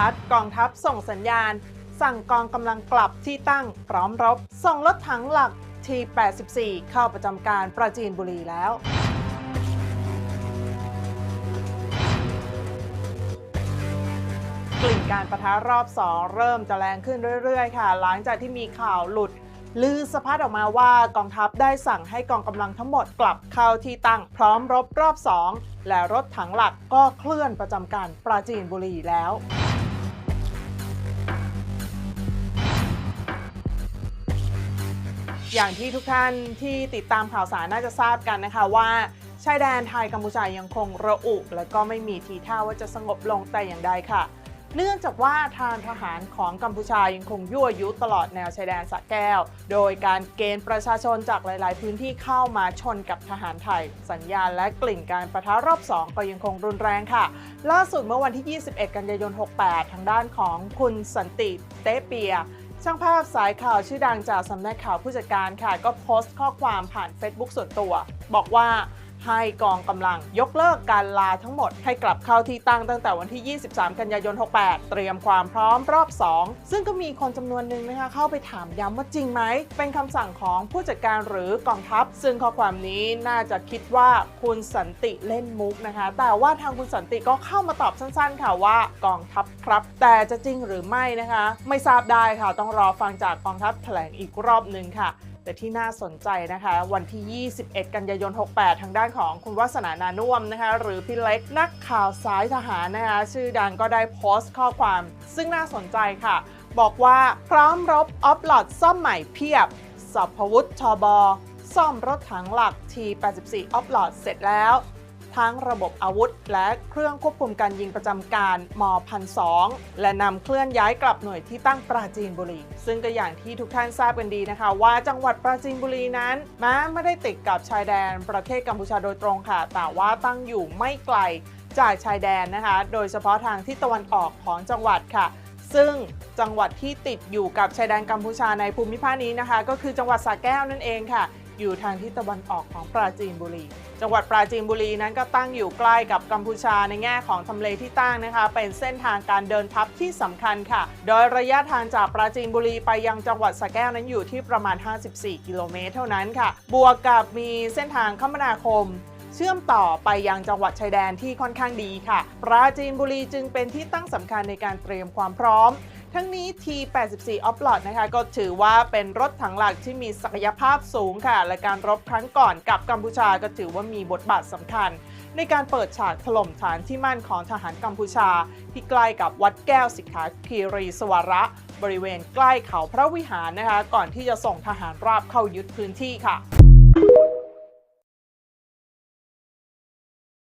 พัฒน์กองทัพส่งสัญญาณ สั่งกองกำลังกลับที่ตั้งพร้อมรบ ส่งรถถังหลักที84 เข้าประจำการปราจีนบุรีแล้ว กลิ่นการประทะรอบสองเริ่มจะแรงขึ้นเรื่อยๆ ค่ะ หลังจากที่มีข่าวหลุดลือสะพัดออกมาว่ากองทัพได้สั่งให้กองกำลังทั้งหมดกลับเข้าที่ตั้งพร้อมรบรอบ2และรถถังหลักก็เคลื่อนประจำการปราจีนบุรีแล้ว อย่างที่ทุกท่านที่ติดตามข่าวสารน่าจะทราบกันนะคะว่าชายแดนไทยกัมพูชายังคงระอุ และก็ไม่มีทีท่าว่าจะสงบลงแต่อย่างใดค่ะ เนื่องจากว่าทางทหารของกัมพูชายังคงยั่วยุตลอดแนวชายแดนสะแก้ว โดยการเกณฑ์ประชาชนจากหลาย ๆ พื้นที่เข้ามาชนกับทหารไทย สัญญาณและกลิ่นการประทะรอบ 2 ก็ยังคงรุนแรงค่ะ ล่าสุดเมื่อวันที่ 21 กันยายน 68 ทางด้านของคุณสันติเตเปีย ช่างภาพสายข่าวชื่อดังจากสำนักข่าวผู้จัดการค่ะ ก็โพสต์ข้อความผ่าน Facebook ส่วนตัว บอกว่า ให้กองกำลังยกเลิกการลาทั้งหมดให้กลับเข้าที่ตั้งตั้งแต่วันที่ 23 กันยายน 68 เตรียมความพร้อมรอบ 2 ซึ่งก็มีคนจำนวนหนึ่งนะคะเข้าไปถามย้ำว่าจริงไหม เป็นคำสั่งของผู้จัดการหรือกองทัพ ซึ่งข้อความนี้น่าจะคิดว่าคุณสันติเล่นมุกนะคะ แต่ว่าทางคุณสันติก็เข้ามาตอบสั้นๆ ค่ะว่ากองทัพครับ แต่จะจริงหรือไม่นะคะ ไม่ทราบได้ค่ะต้องรอฟังจากกองทัพแถลงอีกรอบหนึ่งค่ะ แต่ที่น่าสนใจนะคะ วันที่ 21 กันยายน 68 ทางด้านของคุณวัฒนานานุ่มนะคะ หรือพี่เล็กนักข่าวสายทหารนะคะ ชื่อดังก็ได้โพสต์ข้อความ ซึ่งน่าสนใจค่ะ บอกว่าพร้อมรบออฟลอดซ่อมใหม่เพียบสัพพวุฒิชบซ่อมรถถังหลัก T84 ออฟลอดเสร็จแล้ว ทั้งระบบอาวุธ และเครื่องควบคุมการยิงประจำการม1002และนำเคลื่อนย้ายกลับหน่วยที่ตั้งปราจีนบุรี ซึ่งก็อย่างที่ทุกท่านทราบกันดีนะคะ ว่าจังหวัดปราจีนบุรีนั้นแม้ไม่ได้ติดกับชายแดนประเทศกัมพูชาโดยตรงค่ะ แต่ว่าตั้งอยู่ไม่ไกลจากชายแดนนะคะ โดยเฉพาะทางที่ตะวันออกของจังหวัดค่ะ ซึ่งจังหวัดที่ติดอยู่กับชายแดนกัมพูชาในภูมิภาคนี้นะคะ ก็คือจังหวัดสระแก้วนั่นเองค่ะ อยู่ทางทิศตะวันออกของปราจีนบุรี จังหวัดปราจีนบุรีนั้นก็ตั้งอยู่ใกล้กับกัมพูชาในแง่ของทำเลที่ตั้งนะคะ เป็นเส้นทางการเดินทัพที่สำคัญค่ะ โดยระยะทางจากปราจีนบุรีไปยังจังหวัดสระแก้วนั้นอยู่ที่ประมาณ 54 กิโลเมตรเท่านั้นค่ะ บวกกับมีเส้นทางคมนาคมเชื่อมต่อไปยังจังหวัดชายแดนที่ค่อนข้างดีค่ะ ปราจีนบุรีจึงเป็นที่ตั้งสำคัญในการเตรียมความพร้อม ทั้งนี้ T84 ออฟลอดนะคะก็ถือว่าเป็นรถถังหลักที่มีศักยภาพสูงค่ะ และการรบครั้งก่อนกับกัมพูชาก็ถือว่ามีบทบาทสำคัญ ในการเปิดฉากถล่มฐานที่มั่นของทหารกัมพูชา ที่ใกล้กับวัดแก้วสิกขาคีรีสวระ บริเวณใกล้เขาพระวิหารนะคะ ก่อนที่จะส่งทหารราบเข้ายึดพื้นที่ค่ะ